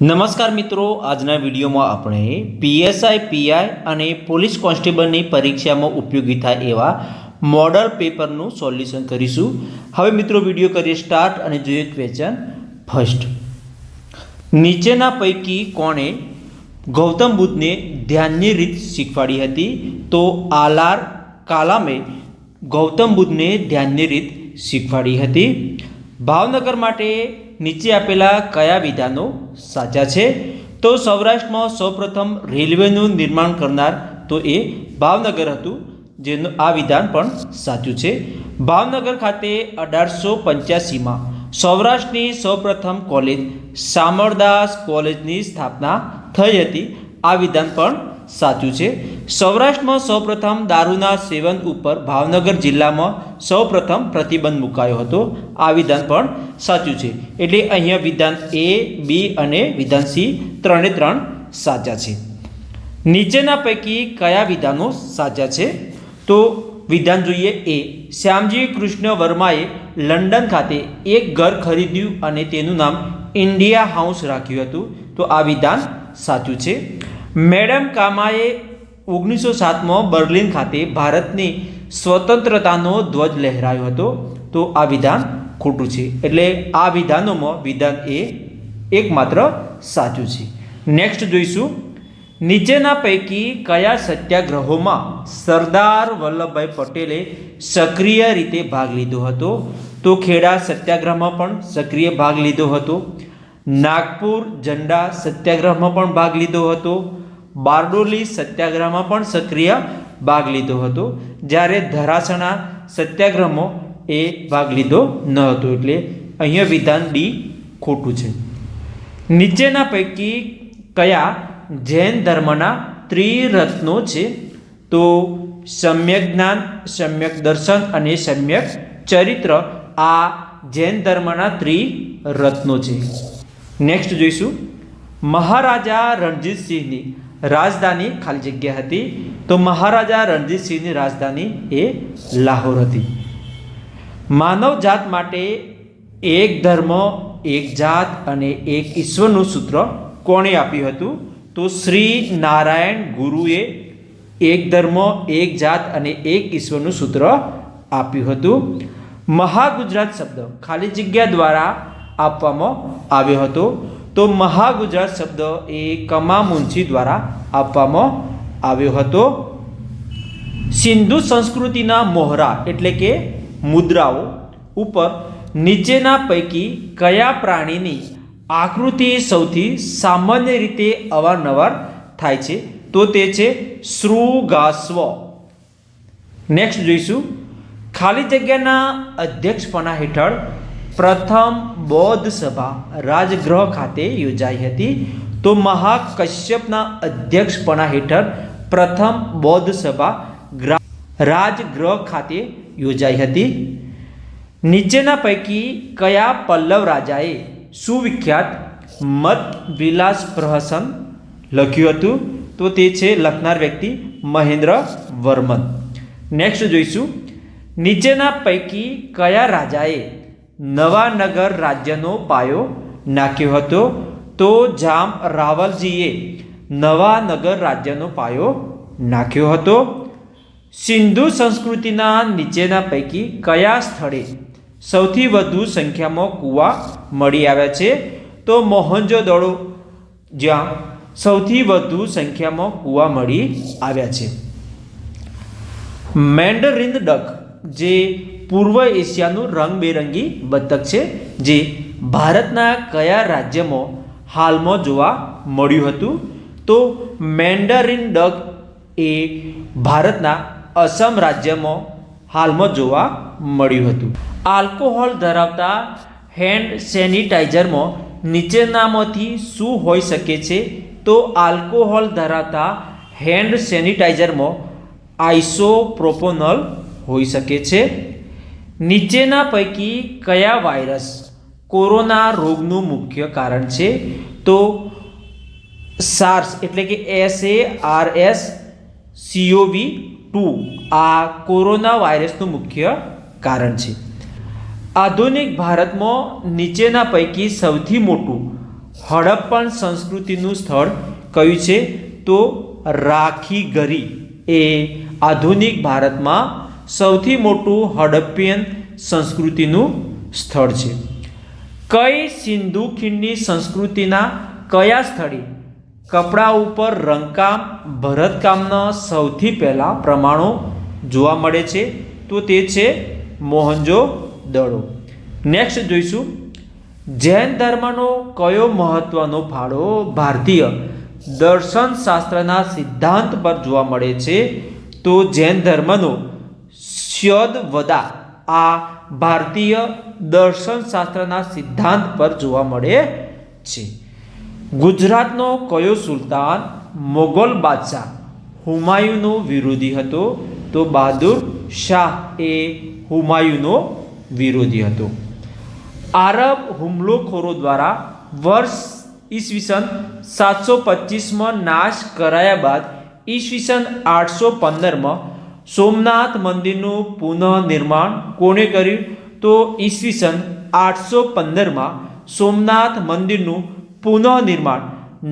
નમસ્કાર મિત્રો, આજના વિડીયોમાં આપણે પીએસઆઈ, પીઆઈ અને પોલીસ કોન્સ્ટેબલની પરીક્ષામાં ઉપયોગી થાય એવા મોડલ પેપરનું સોલ્યુશન કરીશું. હવે મિત્રો, વીડિયો કરીએ સ્ટાર્ટ અને જોઈએ ક્વેશ્ચન ફર્સ્ટ. નીચેના પૈકી કોણે ગૌતમ બુદ્ધને ધ્યાનની રીત શીખવાડી હતી? તો આલાર કાલામે ગૌતમ બુદ્ધને ધ્યાનની રીત શીખવાડી હતી. ભાવનગર માટે નીચે આપેલા કયા વિધાનો સાચા છે? તો સૌરાષ્ટ્રમાં સૌપ્રથમ રેલવેનું નિર્માણ કરનાર તો એ ભાવનગર હતું, જેનું આ વિધાન પણ સાચું છે. ભાવનગર ખાતે અઢારસો પંચ્યાસીમાં સૌરાષ્ટ્રની સૌપ્રથમ કોલેજ શામળદાસ કોલેજની સ્થાપના થઈ હતી. આ વિધાન પણ સાચું છે. સૌરાષ્ટ્રમાં સૌપ્રથમ દારૂના સેવન ઉપર ભાવનગર જિલ્લામાં સૌપ્રથમ પ્રતિબંધ મુકાયો હતો. આ વિધાન પણ સાચું છે. એટલે અહીંયા વિધાન એ, બી અને વિધાન સી ત્રણે ત્રણ સાચા છે. નીચેના પૈકી કયા વિધાનો સાચા છે? તો વિધાન જોઈએ એ. શ્યામજી કૃષ્ણ વર્માએ લંડન ખાતે એક ઘર ખરીદ્યું અને તેનું નામ ઇન્ડિયા હાઉસ રાખ્યું હતું. તો આ વિધાન સાચું છે. મેડમ કામાએ ઓગણીસો સાતમાં બર્લિન ખાતે ભારતની સ્વતંત્રતાનો ધ્વજ લહેરાયો હતો. તો આ વિધાન ખોટું છે. એટલે આ વિધાનોમાં વિધાન એ એકમાત્ર સાચું છે. નેક્સ્ટ જોઈશું. નીચેના પૈકી કયા સત્યાગ્રહોમાં સરદાર વલ્લભભાઈ પટેલે સક્રિય રીતે ભાગ લીધો હતો? તો ખેડા સત્યાગ્રહમાં પણ સક્રિય ભાગ લીધો હતો. નાગપુર ઝંડા સત્યાગ્રહમાં પણ ભાગ લીધો હતો. બારડોલી સત્યાગ્રહમાં પણ સક્રિય ભાગ લીધો હતો. જ્યારે ધરાસણા સત્યાગ્રહમાં એ ભાગ લીધો ન હતો. એટલે અહીંયા વિધાન ડી ખોટું છે. નીચેના પૈકી કયા જૈન ધર્મના ત્રિરત્નો છે? તો સમ્યક જ્ઞાન, સમ્યક દર્શન અને સમ્યક ચરિત્ર આ જૈન ધર્મના ત્રિરત્નો છે. નેક્સ્ટ જોઈશું. મહારાજા રણજીતસિંહની રાજધાની ખાલી જગ્યા હતી. તો મહારાજા રણજીતસિંહની રાજધાની એ લાહોર હતી. માનવ જાત માટે એક ધર્મ, એક જાત અને એક ઈશ્વરનું સૂત્ર કોણે આપ્યું હતું? તો શ્રી નારાયણ ગુરુએ એક ધર્મ, એક જાત અને એક ઈશ્વરનું સૂત્ર આપ્યું હતું. મહાગુજરાત શબ્દ ખાલી જગ્યા દ્વારા આપવામાં આવ્યો હતો. તો મહાગુજરાત શબ્દ એ કમા મુનશી દ્વારા આપવામાં આવ્યો હતો. સિંધુ સંસ્કૃતિના મોહરા એટલે કે મુદ્રાઓ ઉપર નીચેના પૈકી કયા પ્રાણીની આકૃતિ સૌથી સામાન્ય રીતે અવારનવાર થાય છે તો તે છે શૃગાસ્વ નેક્સ્ટ જોઈશું. ખાલી જગ્યાના અધ્યક્ષપણા હેઠળ પ્રથમ બૌદ્ધ સભા રાજગૃહ ખાતે યોજાઈ હતી. તો મહાકશ્યપના અધ્યક્ષપણા હેઠળ પ્રથમ બૌદ્ધ સભા રાજગ્રહ ખાતે યોજાઈ હતી. નીચેના પૈકી કયા પલ્લવ રાજાએ સુવિખ્યાત મત વિલાસ પ્રહસન લખ્યું હતું? તો તે છે લખનાર વ્યક્તિ મહેન્દ્ર વર્મન. નેક્સ્ટ જોઈશું. નીચેના પૈકી કયા રાજાએ નવાનગર રાજ્યનો પાયો નાખ્યો હતો. તો જામ રાવલજીએ નવા નગર રાજ્યનો પાયો નાખ્યો હતો. સિંધુ સંસ્કૃતિના નીચેના પૈકી કયા સ્થળે સૌથી વધુ સંખ્યામાં કૂવા મળી આવ્યા છે? તો મોહનજોદડો જ્યાં સૌથી વધુ સંખ્યામાં કૂવા મળી આવ્યા છે. મેન્ડરિન ડક, જે પૂર્વ એશિયાનું રંગબેરંગી બતક છે, જે ભારતના કયા રાજ્યમાં હાલમાં જોવા મળ્યું હતું? તો મેન્ડરિન ડગ એ ભારતના અસમ રાજ્યમાં હાલમાં જોવા મળ્યું હતું. આલ્કોહોલ ધરાવતા હેન્ડ સેનિટાઈઝરમાં નીચેનામાંથી શું હોઈ શકે છે? તો આલ્કોહોલ ધરાવતા હેન્ડ સેનિટાઈઝરમાં આઇસોપ્રોપોનલ હોઈ શકે છે. નીચેના પૈકી કયા વાયરસ કોરોના રોગનું મુખ્ય કારણ છે? તો સાર્સ એટલે કે S A R S COV two આ કોરોના વાયરસનું મુખ્ય કારણ છે. આધુનિક ભારતમાં નીચેના પૈકી સૌથી મોટું હડપ્પન સંસ્કૃતિનું સ્થળ કયું છે? તો રાખી ગરી એ આધુનિક ભારતમાં સૌથી મોટું હડપ્પિયન સંસ્કૃતિનું સ્થળ છે. કઈ સિંધુ ખીણની સંસ્કૃતિના કયા સ્થળે કપડાં ઉપર રંગકામ, ભરતકામના સૌથી પહેલાં પ્રમાણો જોવા મળે છે, તો તે છે મોહનજો દડો. નેક્સ્ટ જોઈશું. જૈન ધર્મનો કયો મહત્વનો ફાળો ભારતીય દર્શન શાસ્ત્રના સિદ્ધાંત પર જોવા મળે છે, તો જૈન ધર્મનો સ્યદવદા આ ભારતીય દર્શનશાસ્ત્રના સિદ્ધાંત પર જોવા મળે છે. ગુજરાતનો કયો સુલતાન? મોગલ બાદશાહ. હુમાયુનો વિરોધી હતો તો બહાદુર શાહ એ હુમાયુનો વિરોધી હતો. આરબ હુમલોખોરો દ્વારા વર્ષ ઈસવીસન સાતસો પચીસમાં નાશ કરાયા બાદ ઈસવીસન આઠસો પંદરમાં સોમનાથ મંદિરનું પુનઃનિર્માણ કોણે કર્યું? તો ઈસવીસન આઠસો પંદરમાં સોમનાથ મંદિરનું પુનઃનિર્માણ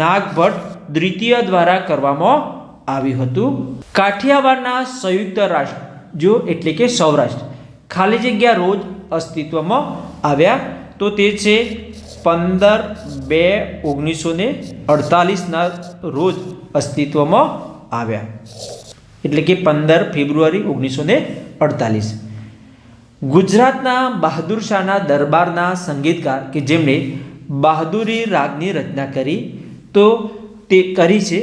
નાગભટ્ટ દ્વિતીય દ્વારા કરવામાં આવ્યું હતું. કાઠિયાવાડના સંયુક્ત રાષ્ટ્ર, જો એટલે કે સૌરાષ્ટ્ર, ખાલી જગ્યા રોજ અસ્તિત્વમાં આવ્યા. તો તે છે પંદર બે ઓગણીસો ને અડતાલીસના રોજ અસ્તિત્વમાં આવ્યા. એટલે કે પંદર ફેબ્રુઆરી ઓગણીસો ને અડતાલીસ. ગુજરાતના બહાદુર શાહના દરબારના સંગીતકાર કે જેમણે બહાદુરી રાગની રચના કરી, તો તે કરી છે.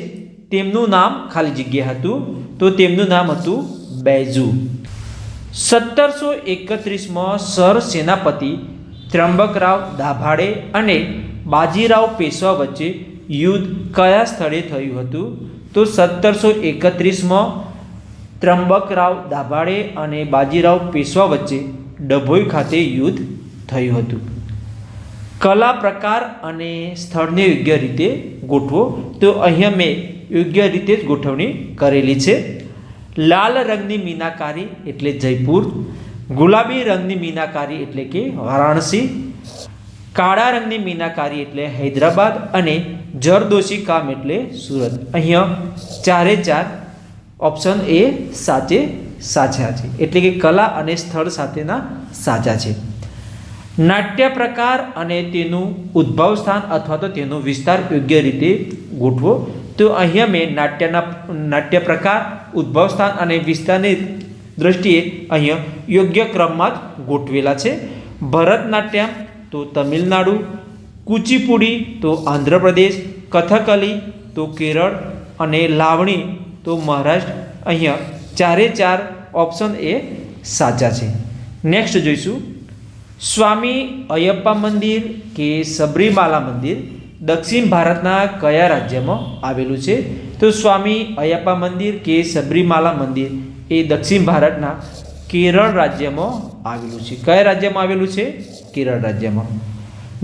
તેમનું નામ ખાલી જગ્યા હતું, તો તેમનું નામ હતું બૈજુ. સત્તરસો એકત્રીસમાં સર સેનાપતિ ત્રંબકરાવ દાભાડે અને બાજીરાવ પેશવા વચ્ચે યુદ્ધ કયા સ્થળે થયું હતું, તો સત્તરસો એકત્રીસમાં ત્રંબકરાવ દાભાડે અને બાજીરાવ પેશવા વચ્ચે ડભોઈ ખાતે યુદ્ધ થયું હતું. કલા પ્રકાર અને સ્થળને યોગ્ય રીતે ગોઠવો, તો અહીંયા મેં યોગ્ય રીતે જ ગોઠવણી કરેલી છે. લાલ રંગની મીનાકારી એટલે જયપુર, ગુલાબી રંગની મીનાકારી એટલે કે વારાણસી, કાળા રંગની મીનાકારી એટલે હૈદરાબાદ અને જરદોશી કામ એટલે સુરત. અહીંયા ચારે ચાર ઓપ્શન એ સાચે સાચા છે. એટલે કે કલા અને સ્થળ સાથેના સાચા છે. નાટ્ય પ્રકાર અને તેનું ઉદ્ભવ સ્થાન અથવા તો તેનો વિસ્તાર યોગ્ય રીતે ગોઠવો. તો અહીંયા મેં નાટ્યના, નાટ્ય પ્રકાર, ઉદ્ભવ સ્થાન અને વિસ્તારની દ્રષ્ટિએ અહીંયા યોગ્ય ક્રમમાં જ ગોઠવેલા છે. ભરતનાટ્યમ તો તમિલનાડુ, કુચીપુડી તો આંધ્રપ્રદેશ, કથકલી તો કેરળ અને લાવણી તો મહારાષ્ટ્ર અહીંયા ચારે ચાર ઓપ્શન એ સાચા છે. નેક્સ્ટ જોઈશું. સ્વામી અયપ્પા મંદિર કે સબરીમાલા મંદિર દક્ષિણ ભારતના કયા રાજ્યમાં આવેલું છે? તો સ્વામી અયપ્પા મંદિર કે સબરીમાલા મંદિર એ દક્ષિણ ભારતના કેરળ રાજ્યમાં આવેલું છે. કયા રાજ્યમાં આવેલું છે? કેરળ રાજ્યમાં.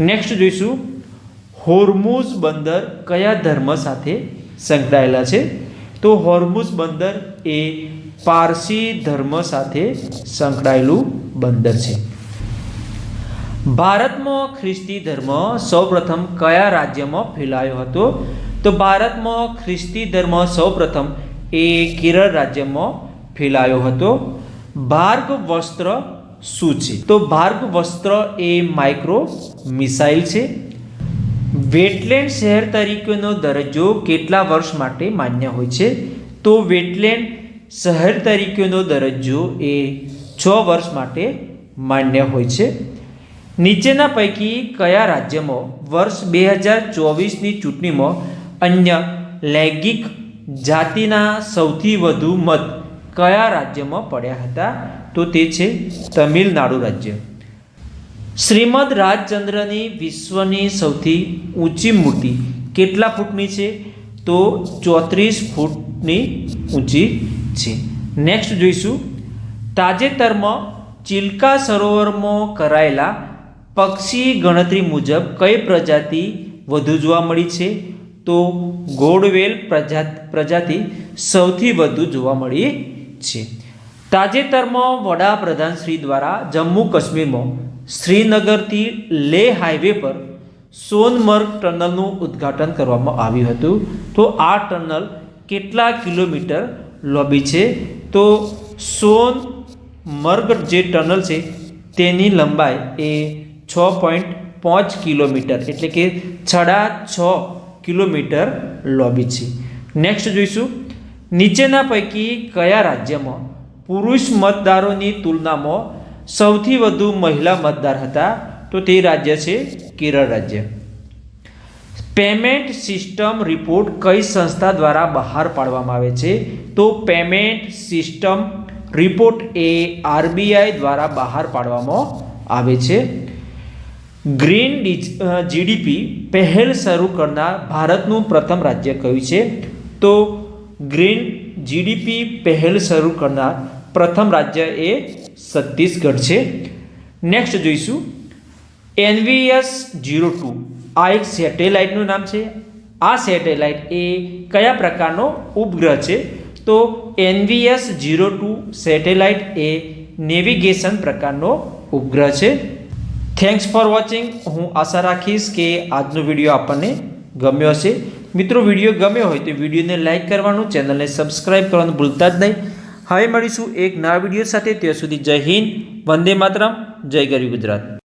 નેક્સ્ટ જોઈશું. હોર્મુઝ બંદર કયા ધર્મ સાથે સંકળાયેલા છે? તો હોર્મુઝ બંદર એ પારસી ધર્મ સાથે સંકળાયેલું બંદર છે. ભારતમાં ખ્રિસ્તી ધર્મ સૌપ્રથમ કયા રાજ્યમાં ફેલાયો હતો? તો ભારતમાં ખ્રિસ્તી ધર્મ સૌપ્રથમ એ કેરળ રાજ્યમાં ફેલાયો હતો. ભાર્ગ વસ્ત્ર શું છે? તો ભાર્ગ વસ્ત્ર એ માઇક્રો મિસાઇલ છે. વેટલેન્ડ શહેર તરીકેનો દરજ્જો કેટલા વર્ષ માટે માન્ય હોય છે? તો વેટલેન્ડ શહેર તરીકેનો દરજ્જો એ છ વર્ષ માટે માન્ય હોય છે. નીચેના પૈકી કયા રાજ્યમાં વર્ષ બે હજાર ચોવીસની ચૂંટણીમાં અન્ય લૈંગિક જાતિના સૌથી વધુ મત કયા રાજ્યમાં પડ્યા હતા? તો તે છે તમિલનાડુ રાજ્ય. શ્રીમદ રાજચંદ્રની વિશ્વની સૌથી ઊંચી મૂર્તિ કેટલા ફૂટની છે? તો ચોત્રીસ ફૂટની ઊંચી છે. નેક્સ્ટ જોઈશું. તાજેતરમાં ચિલ્કા સરોવરમાં કરાયેલા પક્ષી ગણતરી મુજબ કઈ પ્રજાતિ વધુ જોવા મળી છે? તો ગોડવેલ પ્રજા, પ્રજાતિ સૌથી વધુ જોવા મળી છે. તાજેતરમાં વડાપ્રધાન શ્રી દ્વારા જમ્મુ કાશ્મીરમાં શ્રીનગરથી લેહ હાઈવે પર સોનમર્ગ ટનલનું ઉદ્ઘાટન કરવામાં આવ્યું હતું. તો આ ટનલ કેટલા કિલોમીટર લાંબી છે? તો સોનમર્ગ જે ટનલ છે તેની લંબાઈ એ છ પોઈન્ટ પાંચ કિલોમીટર એટલે કે છડા છ કિલોમીટર લાંબી છે. નેક્સ્ટ જોઈશું. નીચેના પૈકી કયા રાજ્યમાં પુરુષ મતદારોની તુલનામાં સૌથી વધુ મહિલા મતદાર હતા તો તે રાજ્ય છે કેરળ રાજ્ય. પેમેન્ટ સિસ્ટમ રિપોર્ટ કઈ સંસ્થા દ્વારા બહાર પાડવામાં આવે છે? તો પેમેન્ટ સિસ્ટમ રિપોર્ટ એ આરબીઆઈ દ્વારા બહાર પાડવામાં આવે છે. ગ્રીન જીડીપી પહેલ શરૂ કરનાર ભારતનું પ્રથમ રાજ્ય કયું છે? તો ગ્રીન જીડીપી પહેલ શરૂ કરનાર પ્રથમ રાજ્ય એ છત્તીસગઢ છે. નેક્સ્ટ જોઈશું. એનવીએસ જીરો ટુ આ એક સેટેલાઇટનું નામ છે. આ સેટેલાઇટ એ કયા પ્રકારનો ઉપગ્રહ છે? તો એનવીએસ જીરો ટુ સેટેલાઇટ એ નેવિગેશન પ્રકારનો ઉપગ્રહ છે. થેન્ક્સ ફોર વોચિંગ હું આશા રાખીશ કે આજનો વીડિયો આપણને ગમ્યો હશે. મિત્રો વીડિયો ગમ્યો હોય તો વિડીયોને લાઇક કરવાનું ચેનલને સબસ્ક્રાઈબ કરવાનું ભૂલતા જ નહીં. હવે મળીશું એક નવા વીડિયો સાથે. ત્યાં સુધી જય હિન્દ, વંદે માતરમ, જય ગરી ગુજરાત.